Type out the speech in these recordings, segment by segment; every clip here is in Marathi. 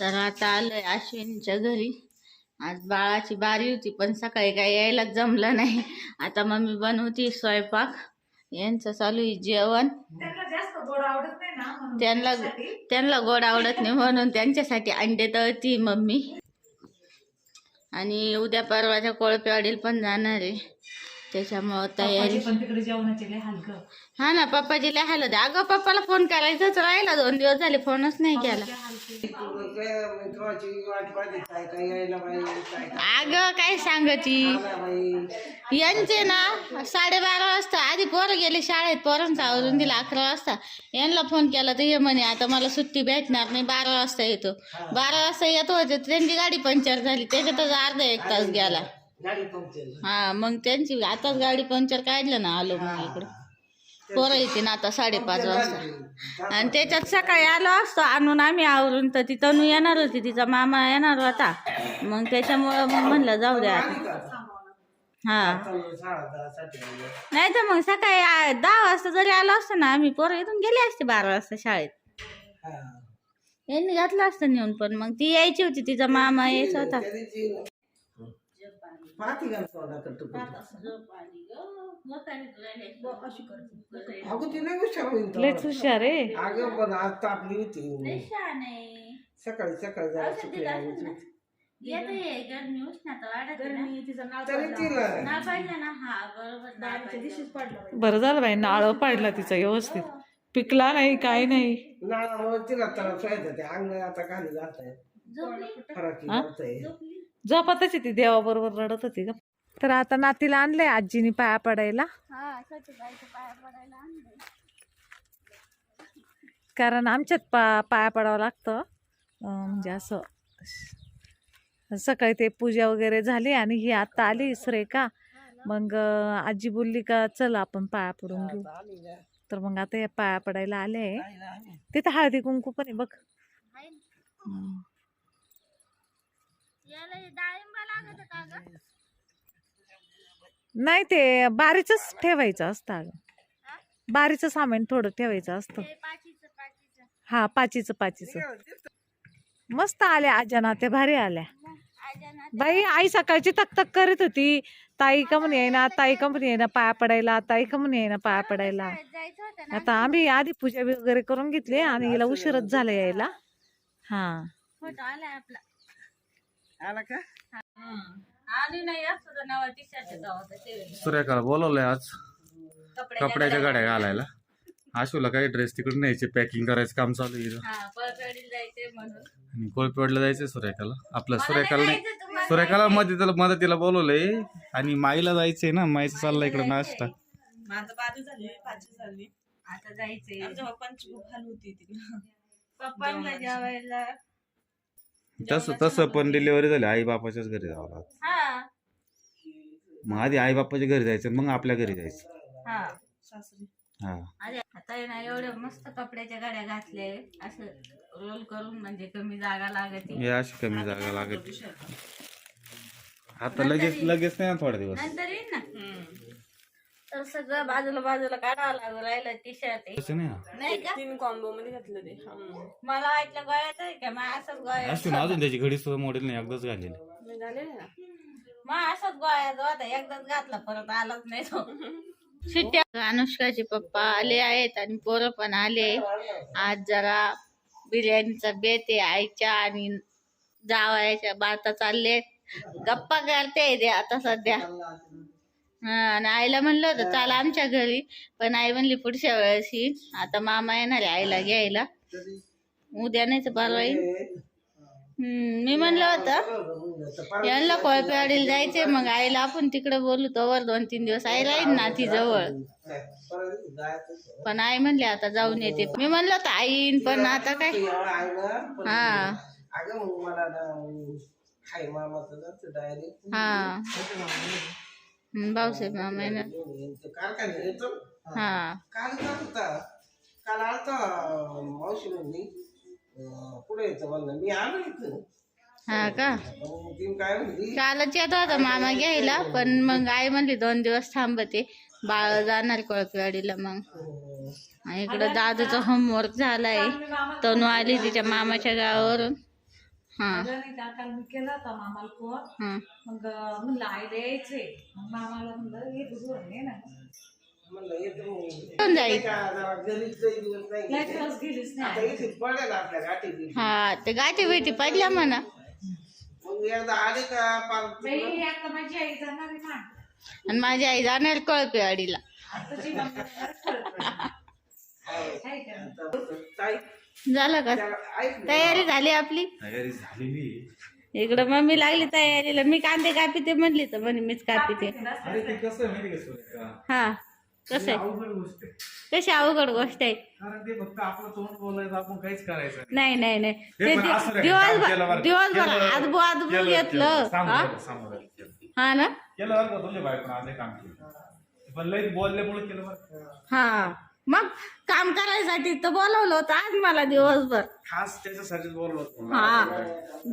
तर आता आलोय अश्विनीच्या घरी. आज बाळाची बारी होती पण सकाळी काही यायला जमलं नाही. आता मम्मी बनवती स्वयंपाक. यांचं चालू आहे जेवण. त्यांना त्यांना गोड आवडत नाही म्हणून त्यांच्यासाठी अंडे तळती मम्मी. आणि उद्या परवाच्या कोळपेवाडीला पण जाणार आहे. त्याच्यामुळं तयारी पप्पाची पण तिकडे जेवणाचे लय हाल ग. हा ना पप्पाजी लिहायला दे अगं पप्पाला फोन करायचाच राहिला. दोन दिवस झाले फोनच नाही केला. अगं काय सांगती? यांचे ना साडेबारा वाजता आधी पोरं गेले शाळेत. पोरांचं आवरून दिला अकरा वाजता. यांना फोन केला तर हे म्हणे आता मला सुट्टी भेटणार नाही बारा वाजता येतो. बारा वाजता येत होते त्यांची गाडी पंक्चर झाली. त्याच्यातच अर्धा एक तास गेला. हा मग त्यांची आताच गाडी पंक्चर काढलं ना आलो मग इकडं पोरं येते ना आता साडेपाच वाजता. आणि त्याच्यात सकाळी आलो असतो आणून आम्ही आवरून तर ती तनू येणार होती तिचा मामा येणार होता. मग त्याच्यामुळं मग म्हणलं जाऊ द्या आता. हा. नाही तर मग सकाळी आ- दहा वाजता जरी आलो असतो ना आम्ही पोरं इथून गेले असते बारा वाजता शाळेत. यांनी घातलं असतं नेऊन पण मग ती यायची होती तिचा मामा यायचा होता. अगं ती नाही हुशार होईल तेव्हा. हुशार आहे. अगं पण आज तापली होती. सकाळी सकाळी जरा वाढत आहे ना. गरमी तिचा नाळ तरी तिला. नाळ पाडलं ना? हा बरोबर नाळ बारीच्या दिवशीच पडला बाई. बरं झालं बाई नाळ पाडला तिचा व्यवस्थित. पिकला नाही काय नाही. नाळामुळे तिला त्रास व्हायचा ते अंग आता खाली जात आहे फराकी हा? झोपातच ती देवाबरोबर रडत होती ग तर आता नातीला आणलंय आजीनी पाया पडायला. हा पाया कारण आमच्यात पा पाया पडावं लागतं. अं, म्हणजे असं सकाळी ते पूजा वगैरे झाली आणि ही आता आली सुरेखा मग अं, आजी बोलली का चल आपण पाया पडून घेऊ. तर मग आता हे पाया पडायला आले. तिथं हळदी कुंकू पण आहे बघ. याला हे डाळिंब लागत का ग नाही ते बारीचंच ठेवायचं असतं अगं. बारीचं सामान थोडं ठेवायचं असतं. ते पाचीचं पाचीचं. हा पाचीचं पाचीचं. मस्त आल्या आज्या ते भारी आल्या आजाना बाई आई सकाळची तक तक करीत होती. ताई का म्हणे येईना ताई का म्हणे येईना पाया पडायला ताई का म्हणे येईना पाया पडायला. शाळेत जायचं होतं ना आता आम्ही आधी पूजा वगैरे करून घेतली आणि हिला उशीरच झाला यायला. हा. फोटो आलाय आपला. आला का? आणि नाही गावात सूर्यकाला बोलवलंय आज कपड्याच्या गाड्या घालायला. आशूला काही ड्रेस तिकडे न्यायचे पॅकिंग करायचं काम चालू आहे इथं. हा म्हणून. आणि कोळपेवाडला जायचंय सूर्यकाला आपल्या सूर्यकाला नाही. सूर्यकाला मध्ये त्याला मदतीला बोलवलंय. आणि माईला जायचंय ना माईचं चाललंय इकडे नाश्ता. माझं बाजू झाली पाचवी झाली. आता जायचंय. आमच्या पप्पांची खूप हाल होती तिकडं पप्पांना जेवायला तसं तसं पण डिलिव्हरी झाली आई बापाच्याच घरी जावं लागतं. हा. मग आधी आई बापाच्या घरी जायचं मग आपल्या घरी जायचं. हा. सासरी. हा. अरे आता आहे ना एवढे मस्त कपड्याच्या गाड्या घातले. असं रोल करून म्हणजे कमी जागा लागते. हे अशी कमी जागा लागत. आता लगेच लगेच नाही ना थोडे दिवस. नंतर येईल ना. तर सगळं बाजूला बाजूला काढावं लागू राहिलं टी शर्ट तसं नाही हा. नाही का? तीन कॉम्बो मध्ये घातलं ते. मला वाटलं गोळ्यात आहे का? मग असंच गोळ्यात अजून त्याची घडी सुद्धा मॉडेल नाही एकदाच घालेली मी झालेले ना. मग असंच गोळ्यात होता. एकदाच घातला परत आलाच नाही तो. सुट्ट्या. अनुष्काचे पप्पा आले आहेत आणि पोरं पण आले. आज जरा बिर्याणीचा बेत आहे आईच्या आणि जावयाच्या बाता चालले गप्पा करते ते आता सध्या. आणि आईला म्हणलं होतं चला आमच्या घरी. पण आई म्हणली पुढच्या वेळेस येईन आता मामा येणार आहे आईला घ्यायला. उद्या नाही तर परवा हम्म, मी म्हणलं होतं यांना कोळपेवाडीला जायचंय. मग आईला आपण तिकडे बोलू तोवर दोन तीन दिवस आई राहील ना ती जवळ पण आई म्हणली आता जाऊन येते. मी म्हणलं होतं आई येईन पण आता काय? हा. हा. भाऊसाहेब मामा येतो. हा. काल जात होता. काल आलता मावशी म्हणली अं, पुढे येतो म्हणलं. मी आलो इथं. हा का? मग ती काय म्हणली? कालच येत होता मामा घ्यायला पण मग आई म्हणली दोन दिवस थांबते. बाळ जाणार कोळपेवाडीला मग. आणि इकडं दादूचा होमवर्क झालाय. तनू आली तिच्या मामाच्या गावावरून. हा. माझं नाही का काल मी केला होता मामाला फोन. हा. मग म्हणलं आईला यायचंय मग मामाला म्हणलं ये तुझं ये ना. म्हणलं येतो मग. येऊन जाईल का जरा घरीच लई दिवस नाही लय गेले. दिवस गेलीच आता नाही इथे पडेल आपल्या गाठी. हा ते गाठी बिठी पडल्या म्हणा. मग एकदा आले का पार बाई आता माझी आई जाणार आहे ना. आणि माझी आई जाणार कळपे अडीला आताची मम्मी जाणार कळत. काय करणार? ताई झालं का. तयारी झाली आपली? तयारी झालेली इकडं मम्मी लागली तयारीला. मी कांदे कापी ते म्हणली तर म्हणे मीच कापी ते? हा कसं आहे? कशी अवघड गोष्ट आहे? कारण ते फक्त आपलं तोंड बोलायचं आपण काहीच करायचं नाही. नाही नाही दिवसभर बरं. दिवसभर आदबू केलं- घेतलं. हा? ना? केलं बरं का? तुझ्या बायकोनं आज काम केलं. पण लई बोलल्यामुळे केलं बरं. हा. मग काम करायसाठी तर बोलवलं होतं आज मला दिवसभर. खास त्याच्यासाठीच हा.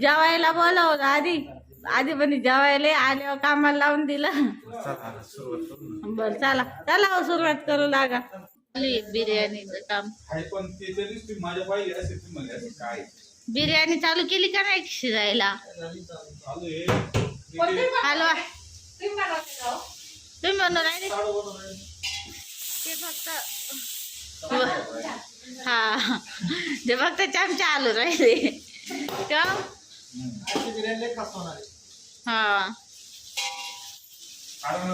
जेवायला बोलवलं आधी. आधी पण जेवायला आल्यावर कामाला लावून दिलं. चला आता सुरुवात करू ना. बर चला. चला हो, सुरुवात करू लागा. बिर्याणीचं काम. आहे पण त्याच्या दिवशी माझ्या पाहिजे असे ती असं काय. बिर्याणी चालू केली का नाही शिजायला? चालू आहे हलवा तुम्ही म्हणून राहिले ते फक्त हा. ते फक्त चमचा आलो राहिले. हा.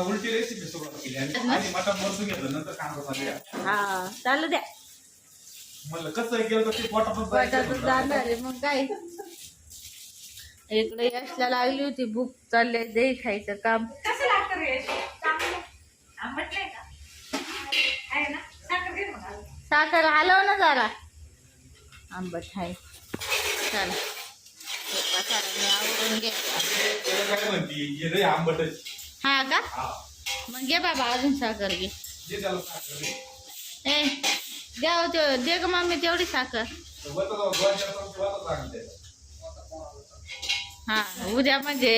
उलटी रेसिपी सुरुवात केली आणि मटण घेतलं नंतर कांदा झाले हा चालू द्या. म्हणलं कसं ते पोटातच जाणार आहे मग काय इकडे यशला लागली होती भूक चालले दही खायचं काम. कसं लागतं साखर हलव ना जरा. आंबट आहे. चला. घे त्याला काय म्हणती हे हा का? हा मग घे बाबा अजून साखर घे. ए द्या हो ते दे ग मम्मी तेवढी साखर. हा उद्या म्हणजे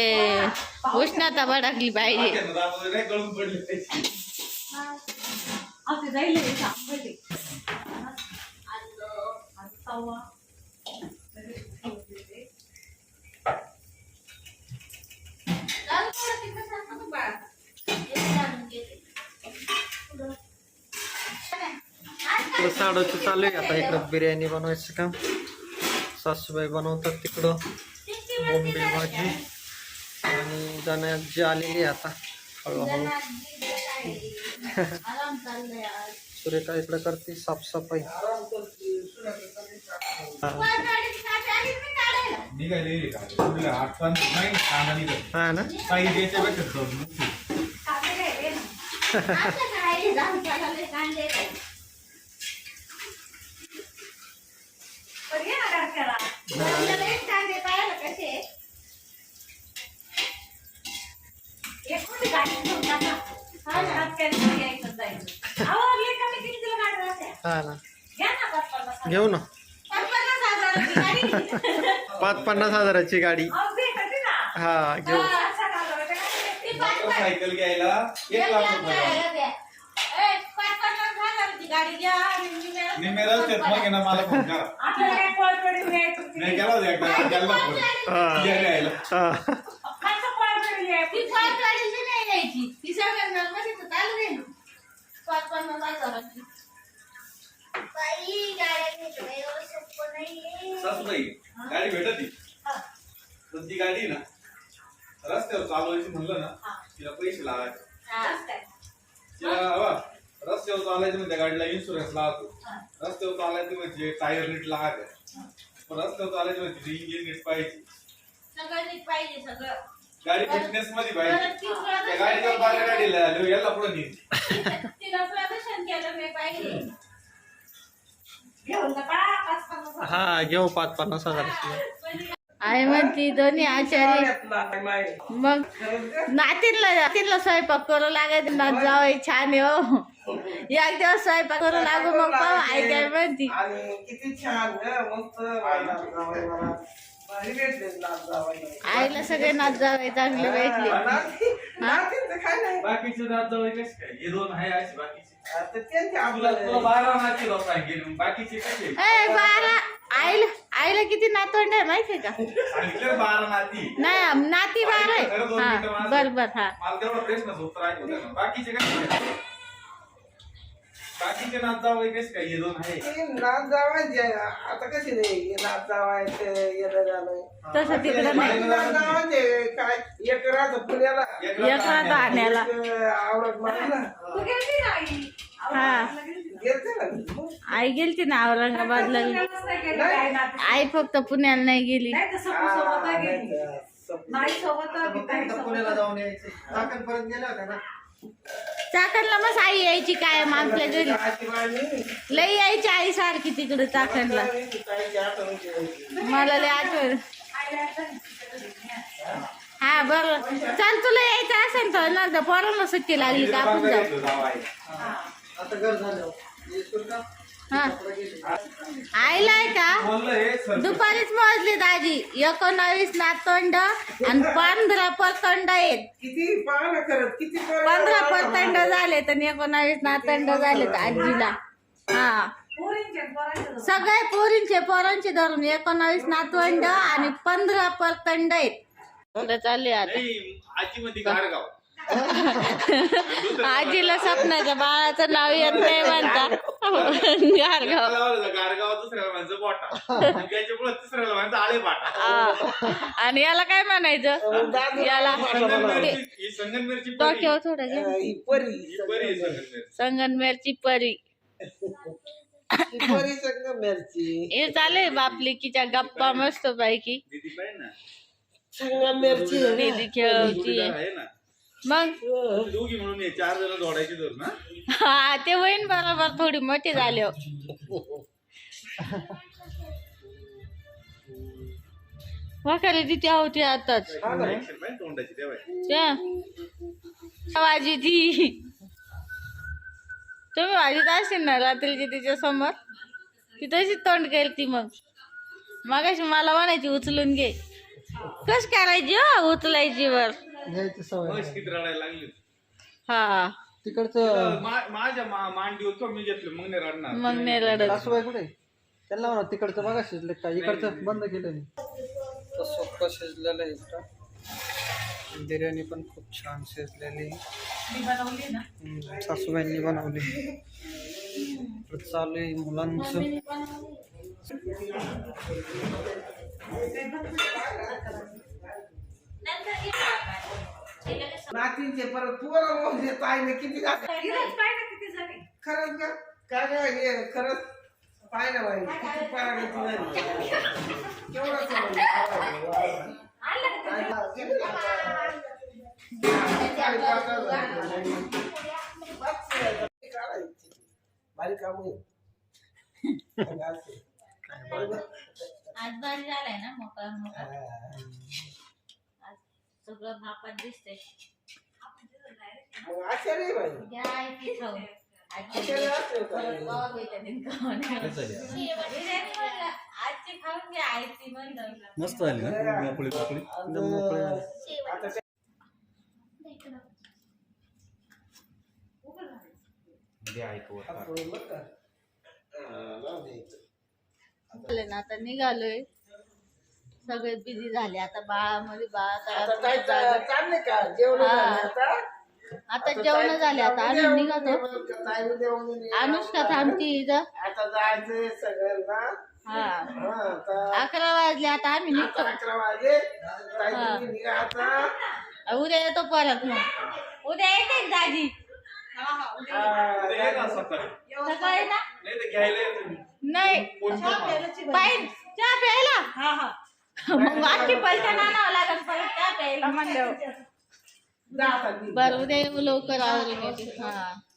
उष्णता भडकली पाहिजे वाट्यानं जातं, नाही गळून पडले त्याची. अहो, ते जाईल हे आंबट आहे. आणि तवा. इकडं साडूचं चालू आहे. आता इकडं बिर्याणी बनवायचं काम सासूबाई बनवतात तिकडं. बोंबील भाजी. आणि जी आलेली आहे आता. हळूहळू. सुरेखा इकडं करते साफसफाई. हा. निघाले रे का? कुठल्या आठ पण नाही कांदा निघाले. हा ना काही करून. हा? हा ना. घेऊ ना पाच पन्नास हजाराची गाडी. पाच पन्नास हजाराची गाडी अहो, भेटते ना. हा घेऊ. मोटरसायकल घ्यायला एक लाख रुपये मला फोन करा. नाही केला होता एकदा त्याला फोन? सासूबाई गाडी भेटत? पण ती गाडी ना रस्त्यावर चालवायची म्हणलं ना तिला पैसे. तिला हवा रस्त्यावर चालायचं म्हणजे त्या गाडीला इन्शुरन्स लागतो रस्त्यावर चालायचं म्हणजे टायर नीट लागायचं. पण रस्त्यावर चालायचं म्हणजे तिथे इंजिन नीट पाहिजे. पाहिजे सगळं. गाडी फिटनेस मध्ये पाहिजे. बाहेर गाडीला याला पुढे नेईल तिला प्रदूषण केलं नाही पाहिजे हा घेऊ पाच पन्नास हजाराची आहे म्हणती दोन्ही आचार्य माय. मग नातीनला नातीनला स्वयंपाक करू लागायचं ना जावई छान आहे हो. एक दिवस स्वयंपाक करू लागू मग पाहू आई काय म्हणती. नाच. आईला सगळे नाच जावे चांगले भेटले. नाती- नातींचं काय नाही. बाकीचे जाऊ कसे काय? हे दोन आहे बाकीचे. आता त्यांचे तुला तुला आपल्याला बारा नाती जाऊ सांगेल बाकीचे कसे? ए बारा. आईला आईला किती नातवंड आहे माहितीये का? सांगितलं बारा नाती. नाही नाती बारा आहे. हा. बर बर हा. मला तेवढा प्रश्नच उत्तर ऐकू द्या ना. बाकीचे कसे बाकीचे नात कसे काय? हे दोन आहे. ते नाच जावायचे आता कशी नाही? हे नाच जावायचे येणं झालं तसं तिकडं नाही. जावायचे काय एक राहतं पुण्याला. एक राहतो आण्याला तू हा. आई गेलती ना औरंगाबादला. काय आई फक्त पुण्याला नाही गेली. चाकणला मग आई यायची कायम आपल्या घरी? लई यायची आई सारखी तिकडे चाकणला. मला लय आठवण. हा बरं. चल तुला यायचं असेल तर पोरांना सुट्टी लागली का आपण जाऊ? झालं. येशील का? हा. हे दुपारीच मोजली दाजी. एकोणावीस नातवंड आणि पंधरा पतंड आहेत. किती पाहणं करत किती पोरं पंधरा. पतंड झाले तर एकोणावीस नातंड झालेत आजीला. हा. सगळे पोरींचे पोरांचे धरून एकोणावीस नातवंड आणि पंधरा पतंड आहेत. पुढे चालले आता. आजी मध्ये गाडगाव आजीला सपनाच्या बाळाचं नाव येत नाही म्हणता. गारगाव. गाडगाव दुसऱ्याला बोटा त्याच्यामुळे तिसऱ्याला आळे बाटा हा. आणि याला काय म्हणायचं? याला परी. डोक्यावर थोडं ही ही संगनमेरची. परी. ही परी संगमेरची हे चाले बापलिकीच्या गप्पा मस्त पैकी संगमेरची दीदी मग? तुम्ही दोघी म्हणून हे चार जण जोडायची ना हा? ते होईन बरोबर थोडी मोठी झाली हो. तिथे होती आताच. तोंडाची त्या. वाजी ती. तुम्ही वाजीत असेल ना रात्रीची तिच्या समोर? ती तशीच तोंड केली मग. मगाशी मला म्हणायची उचलून घे. कस करायची हो उचलायची वर? घ्यायची सवय बस किती रडायला लागली हा. तिकडचं मा- माझ्या मा- मांडीवर कमी घेतलं मग नाही रडणार. मग नाही रडत. सासूबाई कुठे? त्यांना म्हणा तिकडचं बघा शिजले का इकडचं बंद केलं मी तर सुक्क शिजलेलं आहे इकडं बिर्याणी पण खूप छान शिजलेली. मी बनवली ना. हम्म, सासूबाईंनी बनवली. इकडं चालू आहे मुलांचं. नातींचे परत पोरं मोजले ताईने किती किती झाली? खरंच का? काय काय हे खरंच ना बाई किती पाय झाली. केवढं चाललं भारी काम होईल आज बारी झालाय ना मोकळा मोकळा. सगळं भापात दिसतंय. मग आश्चर्य बाई. घ्या आई ती खाऊ. आजची आश्चर्य असेल का? परत कवा भेटेल ते खाऊ नये. बिर्याणी म्हणलं, आजची खाऊन घ्या आई ती म्हणलं. मस्त झाली ना? मोकळी मोकळी. एकदम मोकळे झाले. आता ते- हात सोडून बघ का. हा, जाऊ दे. झाले ना आता निघालोय. सगळे बिझी झाले. आता बाळामध्ये आता काय बाळा चा- का? जेवण हा. झाले आता आता जेवण झाले. आता आम्ही निघतो ताई जेवण अनुष्का थांबती इथं. आता जायचंय सगळ्यांना. हा. हा, आता अकरा वाजले. आता आम्ही आता निघतो. अकरा वाजले. ताई हा. तुम्ही निघा आता. उद्या येतो परत मग. उद्या येते का दाजी? हा, सकाळी. ना? नाही चहा प्यायला? हा हा. मग आजची पैसा आणावं लागेल परत प्यायला म्हणल्यावर. बरं उद्या येऊ लवकर आवरून येते. हा.